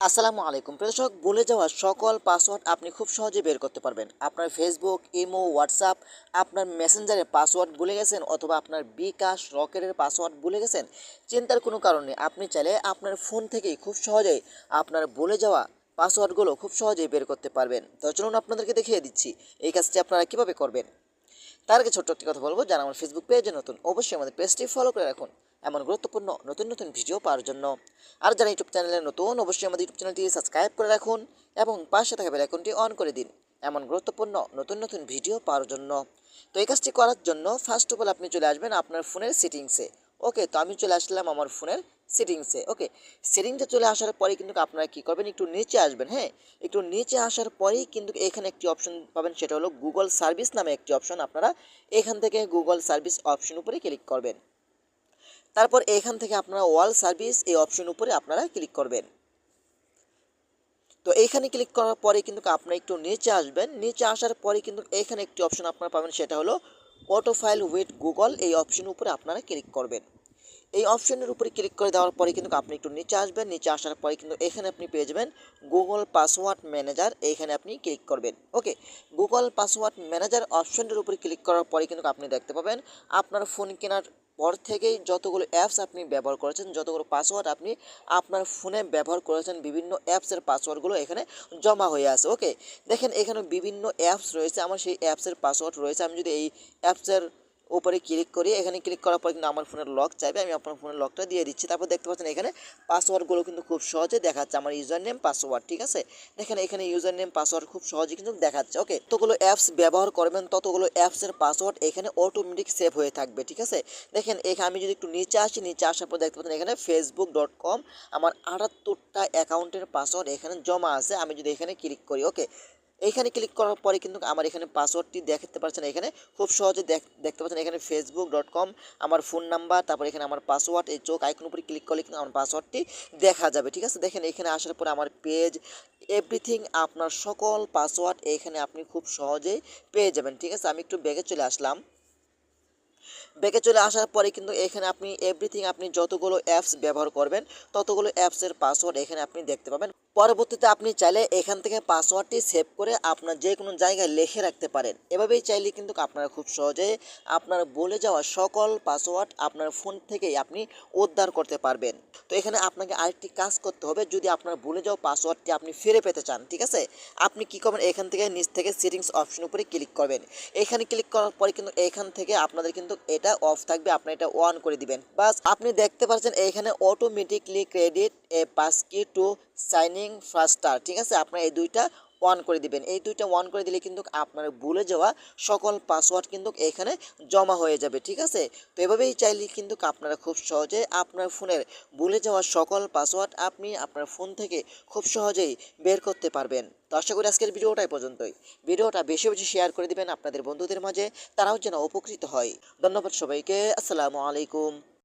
আসসালামু আলাইকুম। প্রদর্শক ভুলে যাওয়া সকল পাসওয়ার্ড আপনি খুব সহজে বের করতে পারবেন। আপনার ফেসবুক ইমো হোয়াটসঅ্যাপ আপনার মেসেঞ্জারের পাসওয়ার্ড ভুলে গেছেন অথবা আপনার বিকাশ রকেটের পাসওয়ার্ড ভুলে গেছেন, চিন্তার কোনো কারণ নেই। আপনি চাইলে আপনার ফোন থেকেই খুব সহজেই আপনার বলে যাওয়া পাসওয়ার্ডগুলো খুব সহজেই বের করতে পারবেন। তো চলুন আপনাদেরকে দেখিয়ে দিচ্ছি এই কাজটি আপনারা কীভাবে করবেন। তার আগে ছোট্ট একটি কথা বলব, যারা আমার ফেসবুক পেজে নতুন, অবশ্যই আমাদের পেজটি ফলো করে রাখুন। এমন গুরুত্বপূর্ণ নতুন নতুন ভিডিও পাওয়ার জন্য। আর যারা ইউটিউব চ্যানেলে নতুন, অবশ্যই আমাদের ইউটিউব চ্যানেলটি সাবস্ক্রাইব করে রাখুন এবং পাশে থাকা বেল আইকনটি অন করে দিন এমন গুরুত্বপূর্ণ নতুন নতুন ভিডিও পাওয়ার জন্য। তো এই কাজটি করার জন্য ফার্স্ট অফ অল আপনি চলে আসবেন আপনার ফোনের সেটিংসে ওকে তো আমি চলে আসলাম আমার ফোনের সেটিংসে ওকে সেটিংসে চলে আসার পরে কিন্তু আপনারা কী করবেন, একটু নিচে আসবেন হ্যাঁ? একটু নিচে আসার পরেই কিন্তু এখানে একটি অপশন পাবেন, সেটা হলো গুগল সার্ভিস নামে একটি অপশন আপনারা এখান থেকে গুগল সার্ভিস অপশন উপরে ক্লিক করবেন। তারপর এখান থেকে আপনারা ওয়াল সার্ভিস এই অপশন উপরে আপনারা ক্লিক করবেন। তো এইখানে ক্লিক করার পরে কিন্তু আপনারা একটু নিচে আসবেন। নিচে আসার পরে কিন্তু এখানে একটি অপশন আপনারা পাবেন, সেটা হলো অটো ফাইল উইথ গুগল এই অপশন উপরে আপনারা ক্লিক করবেন। এই অপশনের উপরে ক্লিক করে দেওয়ার পরে কিন্তু আপনি একটু নিচে আসবেন। নিচে আসার পরে কিন্তু এখানে আপনি পেয়ে যাবেন গুগল পাসওয়ার্ড ম্যানেজার এইখানে আপনি ক্লিক করবেন। ওকে গুগল পাসওয়ার্ড ম্যানেজার অপশনটির উপরে ক্লিক করার পরে কিন্তু আপনি দেখতে পাবেন আপনার ফোন কেনার পর থেকেই যতগুলো অ্যাপস আপনি ব্যবহার করেছেন, যতগুলো পাসওয়ার্ড আপনি আপনার ফোনে ব্যবহার করেছেন, বিভিন্ন অ্যাপসের পাসওয়ার্ডগুলো এখানে জমা হয়ে আছে ওকে দেখেন এখানে বিভিন্ন অ্যাপস রয়েছে, আমার সেই অ্যাপসের পাসওয়ার্ড রয়েছে। আমি যদি এই অ্যাপসের উপরে ক্লিক করি এখানে ক্লিক করার পর কিন্তু আমার ফোনের লক চাইবে, আমি আপনার ফোনের লকটা দিয়ে দিচ্ছি। তারপর দেখতে পাচ্ছেন এখানে পাসওয়ার্ডগুলো কিন্তু খুব সহজে দেখাচ্ছে আমার ইউজার নেম পাসওয়ার্ড ঠিক আছে? দেখেন এখানে ইউজার নেম পাসওয়ার্ড খুব সহজে কিন্তু দেখাচ্ছে ওকে ততগুলো অ্যাপস ব্যবহার করবেন, ততগুলো অ্যাপসের পাসওয়ার্ড এখানে অটোমেটিক সেভ হয়ে থাকবে, ঠিক আছে? দেখেন এখানে আমি যদি একটু নিচে আসি, নিচে আসার পর দেখতে পাচ্ছেন এখানে ফেসবুক ডট কম আমার আটাত্তরটা অ্যাকাউন্টের পাসওয়ার্ড এখানে জমা আছে, আমি যদি এখানে ক্লিক করি ওকে এইখানে ক্লিক করার পরে কিন্তু আমার এখানে পাসওয়ার্ডটি দেখতে পাচ্ছেন। এখানে খুব সহজে দেখতে পাচ্ছেন এখানে ফেসবুক ডট কম আমার ফোন নাম্বার তারপর এখানে আমার পাসওয়ার্ড এই চোখ আইকন উপরে ক্লিক করলে কিন্তু আমার পাসওয়ার্ডটি দেখা যাবে, ঠিক আছে? দেখেন এখানে আসার পরে আমার পেজ এভরিথিং আপনার সকল পাসওয়ার্ড এখানে আপনি খুব সহজেই পেয়ে যাবেন, ঠিক আছে? আমি একটু ব্যাগে চলে আসলাম। ব্যাগে চলে আসার পরে কিন্তু এখানে আপনি এভরিথিং আপনি যতগুলো অ্যাপস ব্যবহার করবেন, ততগুলো অ্যাপসের পাসওয়ার্ড এখানে আপনি দেখতে পাবেন। পরবর্তীতে আপনি চাইলে এখান থেকে পাসওয়ার্ডটি সেভ করে আপনার যে কোনো জায়গায় লিখে রাখতে পারেন। এভাবেই চাইলে কিন্তু আপনারা খুব সহজে আপনার বলে যাওয়া সকল পাসওয়ার্ড আপনার ফোন থেকেই আপনি উদ্ধার করতে পারবেন। তো এখানে আপনাকে আরেকটি কাজ করতে হবে, যদি আপনার ভুলে যাওয়া পাসওয়ার্ডটি আপনি ফিরে পেতে চান, ঠিক আছে? আপনি কী করবেন? এখান থেকে নিচ থেকে সেটিংস অপশন উপরে ক্লিক করবেন। এখানে ক্লিক করার পরে কিন্তু এখান থেকে আপনাদের কিন্তু এটা অফ থাকবে, আপনি এটা অন করে দিবেন। বাস, আপনি দেখতে পাচ্ছেন এখানে automatically create a passkey to sign in faster ঠিক আছে? আপনার এই দুইটা অন করে দিবেন। এই দুইটা ওয়ান করে দিলে কিন্তু আপনার ভুলে যাওয়া সকল পাসওয়ার্ড কিন্তু এখানে জমা হয়ে যাবে, ঠিক আছে? তো এভাবেই চাইলে কিন্তু আপনারা খুব সহজে আপনার ফোনের ভুলে যাওয়া সকল পাসওয়ার্ড আপনি আপনার ফোন থেকে খুব সহজেই বের করতে পারবেন। তো আশা করি আজকের ভিডিওটাই পর্যন্তই। ভিডিওটা বেশি বেশি শেয়ার করে দিবেন আপনাদের বন্ধুদের মাঝে, তারাও যেন উপকৃত হয়। ধন্যবাদ সবাইকে। আসসালামু আলাইকুম।